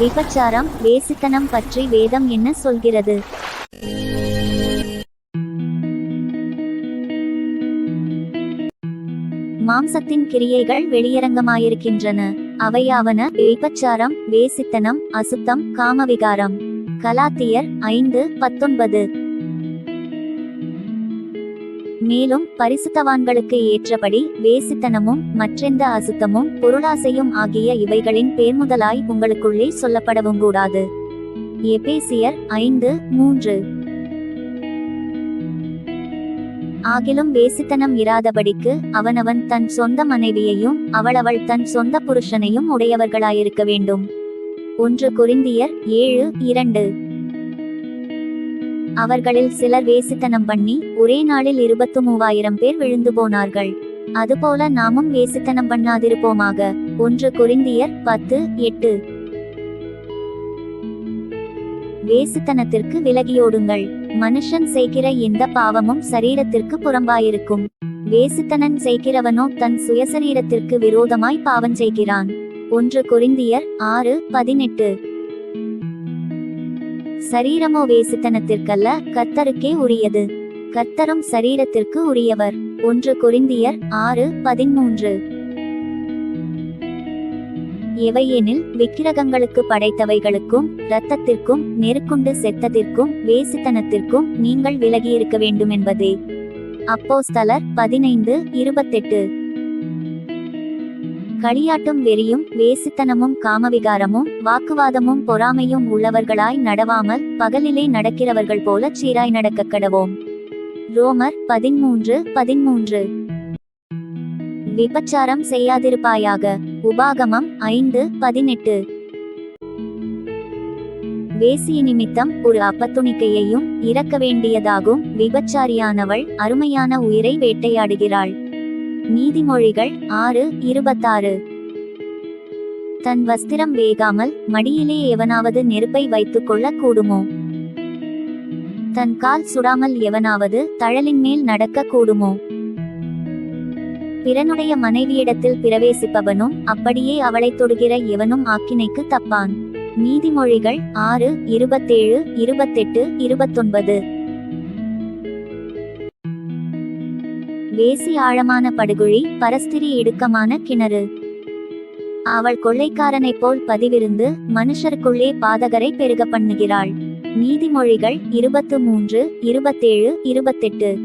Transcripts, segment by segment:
விபச்சாரம் வேசித்தனம் பற்றி வேதம் என்ன சொல்கிறது? மாம்சத்தின் கிரியைகள் வெளியரங்கமாயிருக்கின்றன. அவையாவன விபச்சாரம் வேசித்தனம் அசுத்தம் காமவிகாரம். கலாத்தியர் ஐந்து பத்தொன்பது. மேலும் பரிசுத்தவான்களுக்கு ஏற்றபடி வேசித்தனமும் மற்றெந்த அசுத்தமும் பொருளாசையும் ஆகிய இவைகளின் பேர்முதலாய் உங்களுக்குள்ளே சொல்லப்படவும் கூடாது. எபேசியர் ஐந்து மூன்று. ஆகிலும் வேசித்தனம் இராதபடிக்கு அவனவன் தன் சொந்த மனைவியையும் அவளவள் தன் சொந்த புருஷனையும் உடையவர்களாயிருக்க வேண்டும். ஒன்று குறிந்தியர் ஏழு இரண்டு. அவர்களில் சிலர் வேசித்தனம் பண்ணி ஒரே நாளில் இருபத்து மூவாயிரம் பேர் விழுந்து போனார்கள். அதுபோல நாமும் வேசித்தனம் பண்ணாதிருப்போமாக. ஒன்று குறிந்தியர் பத்து எட்டு. வேசித்தனத்திற்கு விலகியோடுங்கள். மனுஷன் செய்கிற எந்த பாவமும் சரீரத்திற்கு புறம்பாயிருக்கும். வேசித்தனன் செய்கிறவனோ தன் சுயசரீரத்திற்கு விரோதமாய் பாவம் செய்கிறான். ஒன்று குறிந்தியர் ஆறு பதினெட்டு. சரீரமோ வேசித்தனத்திற்கல்ல கத்தருக்கே உரியது. கத்தரும் சரீரத்திற்கு உரியவர். ஒன்று கொரிந்தியர் ஆறு பதிமூன்று. எவையெனில் விக்கிரகங்களுக்கு படைத்தவைகளுக்கும் இரத்தத்திற்கும் நெருக்குண்டு செத்ததிற்கும் வேசித்தனத்திற்கும் நீங்கள் விலகியிருக்க வேண்டும் என்பதே அப்போஸ்தலர் பதினைந்து இருபத்தெட்டு. களியாட்டும் வெறியும் வேசித்தனமும் காமவிகாரமும் வாக்குவாதமும் பொறாமையும் உள்ளவர்களாய் நடவாமல் பகலிலே நடக்கிறவர்கள் போல சீராய் நடக்க கடவோம். ரோமர் பதிமூன்று பதிமூன்று விபச்சாரம் செய்யாதிருப்பாயாக. உபாகமம் ஐந்து பதினெட்டு. வேசிய நிமித்தம் ஒரு அப்பத்துணிக்கையையும் இறக்க வேண்டியதாகும். விபச்சாரியானவள் அருமையான உயிரை வேட்டையாடுகிறாள். நீதிமொழிகள் ஆறு இருபத்தாறு. தன் வஸ்திரம் வேகாமல் மடியிலே எவனாவது நெருப்பை வைத்துக் கொள்ள கூடுமோ? தன் கால் சுடாமல் எவனாவது தழலின் மேல் நடக்க கூடுமோ? பிறனுடைய மனைவியிடத்தில் பிரவேசிப்பவனும் அப்படியே அவளைத் தொடுகிற எவனும் ஆக்கினைக்கு தப்பான். நீதிமொழிகள் ஆறு இருபத்தேழு இருபத்தெட்டு இருபத்தொன்பது. வேசி ஆழமான படுகுழி பரஸ்திரி இடுக்கமான கிணறு. அவள் கொள்ளைக்காரனைப் போல் பதிவிருந்து மனுஷருக்குள்ளே பாதகரை பெருக பண்ணுகிறாள். நீதிமொழிகள் இருபத்து மூன்று இருபத்தேழு இருபத்தெட்டு.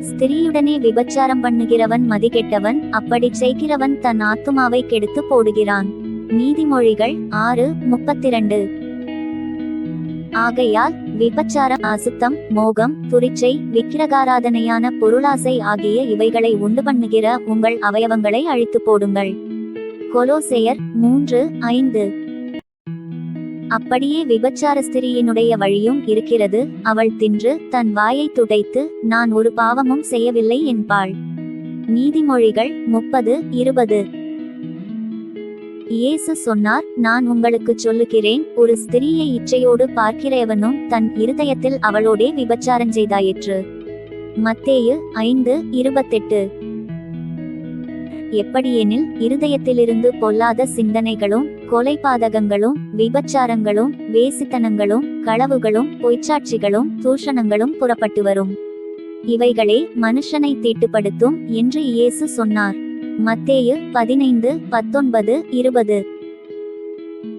ஸ்திரியுடனே விபச்சாரம் பண்ணுகிறவன் மதிகெட்டவன் அப்படிச் செய்கிறவன் தன் ஆத்துமாவை கெடுத்து போடுகிறான். நீதிமொழிகள் ஆறு முப்பத்திரண்டு. ஆகையால் விபச்சாரம் அசுத்தம் மோகம் துரிச்சை விக்கிரகாராதனையான பொருளாசை ஆகிய இவைகளை உண்டு பண்ணுகிற உங்கள் அவயவங்களை அழித்து போடுங்கள். கொலோசெயர் மூன்று ஐந்து. அப்படியே விபச்சார ஸ்திரியினுடைய வழியும் இருக்கிறது. அவள் தின்று தன் வாயை துடைத்து நான் ஒரு பாவமும் செய்யவில்லை என்பாள். நீதிமொழிகள் முப்பது இருபது. இயேசு சொன்னார் நான் உங்களுக்கு சொல்லுகிறேன் ஒரு ஸ்திரியை இச்சையோடு பார்க்கிறவனும் தன் இருதயத்தில் அவளோடே விபச்சாரம் செய்தாயிற்று. மத்தேயு ஐந்து இருபத்தெட்டு. எப்படியெனில் இருதயத்திலிருந்து பொல்லாத சிந்தனைகளும் கொலைபாதகங்களும் விபச்சாரங்களும் வேசித்தனங்களும் களவுகளும் பொய்ச்சாட்சிகளும் தூஷணங்களும் புறப்பட்டு வரும். இவைகளே மனுஷனை தீட்டுப்படுத்தும் என்று இயேசு சொன்னார். மத்தேயு பதினைந்து பத்தொன்பது இருபது.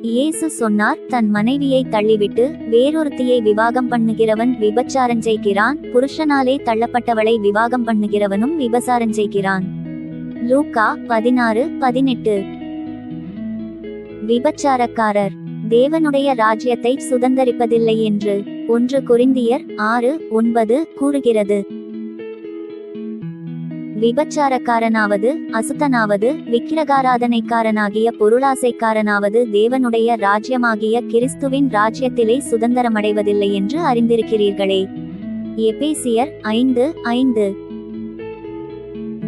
இயேசு சொன்னார் தன் மனைவியை தள்ளிவிட்டு வேறொருத்தியை விவாகம் பண்ணுகிறவன் விபச்சாரம் செய்கிறான் புருஷனாலே தள்ளப்பட்டவளை விவாகம் பண்ணுகிறவனும் விபசாரம் செய்கிறான். லூக்கா பதினாறு பதினெட்டு. விபச்சாரக்காரர் தேவனுடைய ராஜ்யத்தை சுதந்தரிப்பதில்லை என்று ஒன்று குறிந்தியர் ஆறு ஒன்பது கூறுகிறது. விபச்சாரக்காரனாவது அசுத்தனாவது விக்கிரகாராதனைக்காரனாகிய பொருளாசைக்காரனாவது தேவனுடைய ராஜ்யமாகிய கிறிஸ்துவின் ராஜ்யத்திலே சுதந்திரமடைவதில்லை என்று அறிந்திருக்கிறீர்களே. எபேசியர் ஐந்து ஐந்து.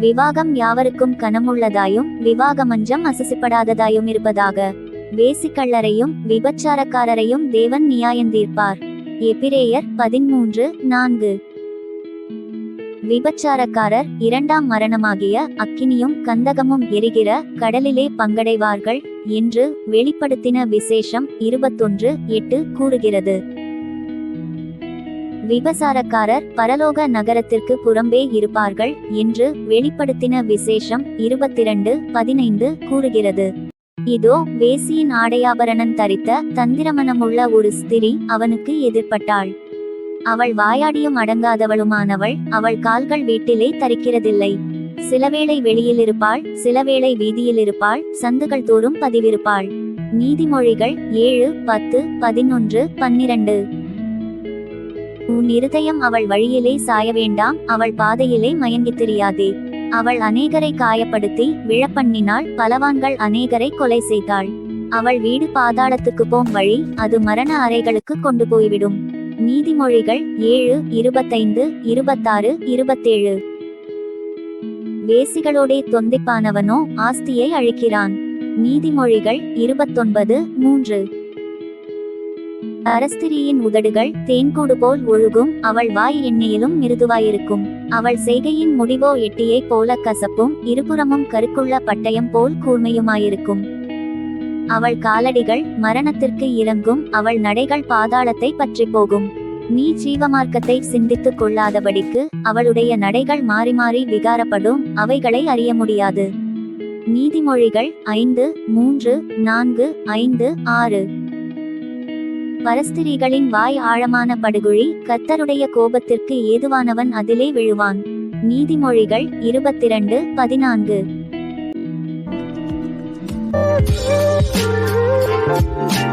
விவாகம் யாவருக்கும் கனமுள்ளதாயும் விவாகமஞ்சம் அசசிப்படாததாயும் இருப்பதாக. வேசிக்கள்ளரையும் விபச்சாரக்காரரையும் தேவன் நியாயந்தீர்ப்பார். எபிரேயர் பதிமூன்று நான்கு. விபச்சாரக்காரர் இரண்டாம் மரணமாகிய அக்கினியும் கந்தகமும் எரிகிற கடலிலே பங்கடைவார்கள் என்று வெளிப்படுத்தின விசேஷம் இருபத்தொன்று எட்டு கூறுகிறது. விபசாரக்காரர் பரலோக நகரத்திற்கு புறம்பே இருப்பார்கள் என்று வெளிப்படுத்தின விசேஷம் இருபத்திரண்டு பதினைந்து கூறுகிறது. இதோ வேசியின் ஆடையாபரணம் தரித்த தந்திரமனமுள்ள ஒரு ஸ்திரீ அவனுக்கு எதிர்ப்பட்டாள். அவள் வாயாடியும் அடங்காதவளுமானவள் அவள் கால்கள் வீட்டிலே தரிக்கிறதில்லை. சிலவேளை வெளியில் இருப்பாள் சிலவேளை வீதியில் இருப்பாள் சந்துகள் தோறும் பதிவிருப்பாள். நீதிமொழிகள் ஏழு பத்து பதினொன்று பன்னிரண்டு. உன் இருதயம் அவள் வழியிலே சாய வேண்டாம் அவள் பாதையிலே மயங்கித் தெரியாதே அவள் அநேகரை காயப்படுத்தி விழப்பண்ணினாள் பலவான்கள் அநேகரை கொலை செய்தாள். அவள் வீடு பாதாளத்துக்கு போம் வழி அது மரண அறைகளுக்கு கொண்டு போய்விடும். நீதிமொழிகள் ஏழு இருபத்தைந்து இருபத்தாறு இருபத்தேழு. வேசிகளோடே தொந்திப்பானவனோ ஆஸ்தியை அழிக்கிறான். நீதிமொழிகள் இருபத்தொன்பது மூன்று. அரஸ்திரியின் உதடுகள் தேன்கூடு போல் ஒழுகும் அவள் வாய் எண்ணெயிலும் மிருதுவாயிருக்கும். அவள் செய்கையின் முடிவோ எட்டியை போல கசப்பும் இருபுறமும் கருக்குள்ள பட்டயம் போல் கூர்மையுமாயிருக்கும். அவள் காலடிகள் மரணத்திற்கு இறங்கும் அவள் நடைகள் பாதாளத்தை பற்றி போகும். நீ ஜீவமார்க்கத்தை சிந்தித்துக் கொள்ளாதபடிக்கு அவளுடைய நடைகள் மாறி மாறி விகாரப்படும் அவைகளை அறிய முடியாது. நீதிமொழிகள் ஐந்து மூன்று நான்கு ஐந்து ஆறு. பரஸ்திரிகளின் வாய் ஆழமான படுகுழி கர்த்தருடைய கோபத்திற்கு ஏதுவானவன் அதிலே விழுவான். நீதிமொழிகள் இருபத்திரண்டு பதினான்கு. Thank you.